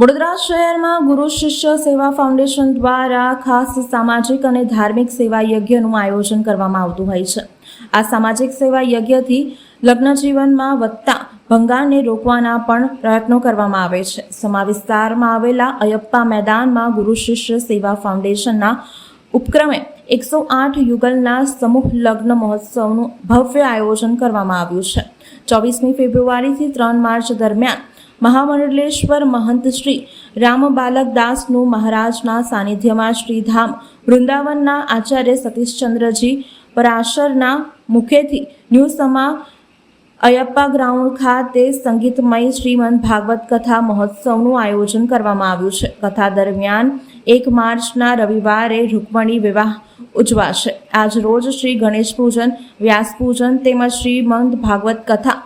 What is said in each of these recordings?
વડોદરા શહેરમાં ગુરુ શિષ્ય સેવા ફાઉન્ડેશન દ્વારા ખાસ સામાજિક અને ધાર્મિક સેવા યજ્ઞનું આયોજન કરવામાં આવતું હોય છે. આ સામાજિક સેવા યજ્ઞથી લગ્ન જીવનમાં વધતા ભંગારને રોકવાના પણ પ્રયત્નો કરવામાં આવે છે. સમા વિસ્તારમાં આવેલા અયપ્પા મેદાનમાં ગુરુ શિષ્ય સેવા ફાઉન્ડેશનના ઉપક્રમે એકસો આઠ યુગલના સમૂહ લગ્ન મહોત્સવનું ભવ્ય આયોજન કરવામાં આવ્યું છે. ચોવીસમી ફેબ્રુઆરીથી ત્રણ માર્ચ દરમિયાન મહામંડલેશ્વર મહંત શ્રી રામ બાલકદાસનું મહારાજના સાનિધ્યમાં શ્રીધામ વૃંદાવનના આચાર્ય સતીશચંદ્રજી પરાશરના મુખેથી ન્યૂ સમા અયપ્પા ગ્રાઉન્ડ ખાતે સંગીતમય શ્રીમંત ભાગવત કથા મહોત્સવનું આયોજન કરવામાં આવ્યું છે. કથા દરમિયાન એક માર્ચના રવિવારે રૂકમણી વિવાહ ઉજવાશે. આજ રોજ શ્રી ગણેશ પૂજન, વ્યાસ પૂજન તેમજ શ્રીમંત ભાગવત કથા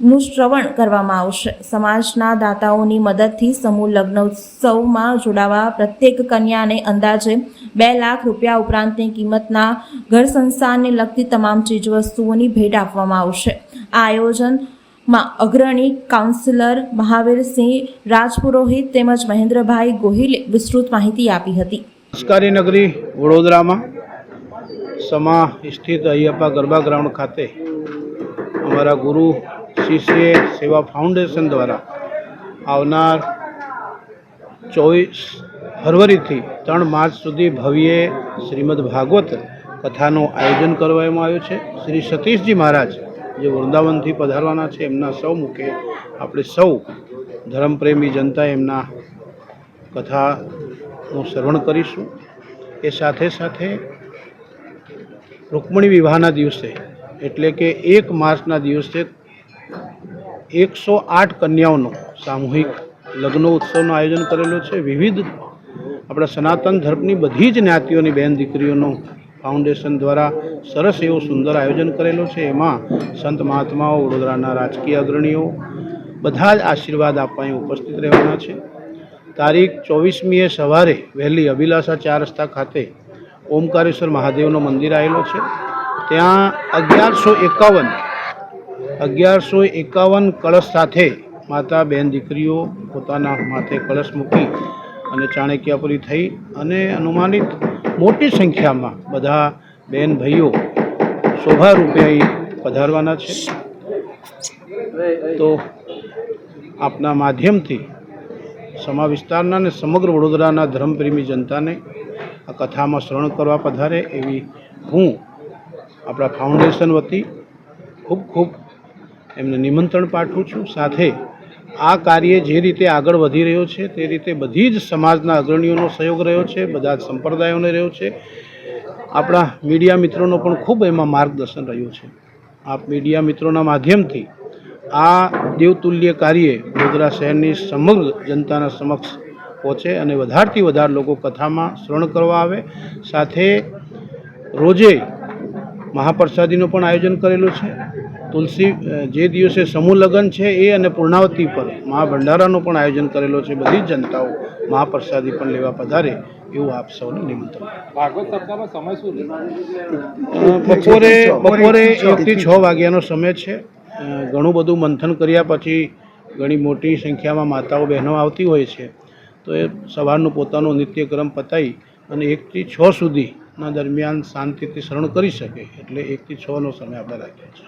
નું શ્રવણ કરવામાં આવશે. સમાજના દાતાઓની મદદથી સમૂહ લગ્નોત્સવમાં જોડાવા પ્રત્યેક કન્યાને અંદાજે બે લાખ રૂપિયા ઉપરાંતની કિંમતના ઘર સંસારને લગતી તમામ ચીજવસ્તુઓની ભેટ આપવામાં આવશે. આ આયોજનમાં અગ્રણી કાઉન્સિલર મહાવીરસિંહ રાજપુરોહિત તેમજ મહેન્દ્રભાઈ ગોહિલે વિસ્તૃત માહિતી આપી હતી. સંસ્કારી નગરી વડોદરામાં સમા સ્થિત અયપ્પા ગરબા ગ્રાઉન્ડ ખાતે અમારા ગુરુ શિષ્ય સેવા ફાઉન્ડેશન દ્વારા આવનાર ચોવીસ ફરવરીથી ત્રણ માર્ચ સુધી ભવ્ય શ્રીમદ ભાગવત કથાનું આયોજન કરવામાં આવ્યું છે. શ્રી સતીશજી મહારાજ જે વૃંદાવનથી પધારવાના છે, એમના સૌ મુખે આપણે સૌ ધર્મપ્રેમી જનતા એમના કથાનું શ્રવણ કરીશું. એ સાથે સાથે રૂકમણી વિવાહના દિવસે, એટલે કે એક માર્ચના દિવસે એકસો આઠ કન્યાઓનો સામૂહિક લગ્ન ઉત્સવનું આયોજન કરેલું છે. વિવિધ આપણા સનાતન ધર્મની બધી જ જ્ઞાતિઓની બહેન દીકરીઓનો ફાઉન્ડેશન દ્વારા સરસ એવું સુંદર આયોજન કરેલું છે. એમાં સંત મહાત્માઓ, વડોદરાના રાજકીય અગ્રણીઓ બધા જ આશીર્વાદ આપવા ઉપસ્થિત રહેવાના છે. તારીખ ચોવીસમીએ સવારે વહેલી અભિલાષા ચાર રસ્તા ખાતે ઓમકારેશ્વર મહાદેવનું મંદિર આવેલું છે. ત્યાં અગિયારસો એકાવન અગિયારસો એકાવન કળશ સાથે માતા બહેન દીકરીઓ પોતાના માથે કળશ મૂકી અને ચાણક્યાપુરી થઈ અને અનુમાનિત મોટી સંખ્યામાં બધા બહેન ભાઈઓ શોભારૂપે અહીં પધારવાના છે. તો આપના માધ્યમથી સમા વિસ્તારના અને સમગ્ર વડોદરાના ધર્મપ્રેમી જનતાને આ કથામાં શ્રવણ કરવા પધારે એવી હું આપણા ફાઉન્ડેશન વતી ખૂબ ખૂબ એમને નિમંત્રણ પાઠવું છું. સાથે આ કાર્ય જે રીતે આગળ વધી રહ્યો છે, તે રીતે બધી જ સમાજના અગ્રણીઓનો સહયોગ રહ્યો છે, બધા જ સંપ્રદાયોને રહ્યો છે. આપણા મીડિયા મિત્રોનો પણ ખૂબ એમાં માર્ગદર્શન રહ્યું છે. આપ મીડિયા મિત્રોના માધ્યમથી આ દેવતુલ્ય કાર્ય વડોદરા શહેરની સમગ્ર જનતાના સમક્ષ પહોંચે અને વધારથી વધારે લોકો કથામાં શ્રવણ કરવા આવે. સાથે રોજે મહાપ્રસાદીનું પણ આયોજન કરેલું છે. તુલસી જે દિવસે સમૂહ લગ્ન છે એ અને પૂર્ણાવતી પર મહાભંડારાનું પણ આયોજન કરેલો છે. બધી જ જનતાઓ મહાપ્રસાદી પણ લેવા પધારે એવું આપ સૌને નિમંત્રણ. બપોરે બપોરે એકથી છ વાગ્યાનો સમય છે. ઘણું બધું મંથન કર્યા પછી ઘણી મોટી સંખ્યામાં માતાઓ બહેનો આવતી હોય છે. તો એ સવારનું પોતાનો નિત્યક્રમ પતાવી અને એકથી છ સુધીના દરમિયાન શાંતિથી શરણ કરી શકે. એટલે એકથી છનો સમય આપણે રાખ્યો છે.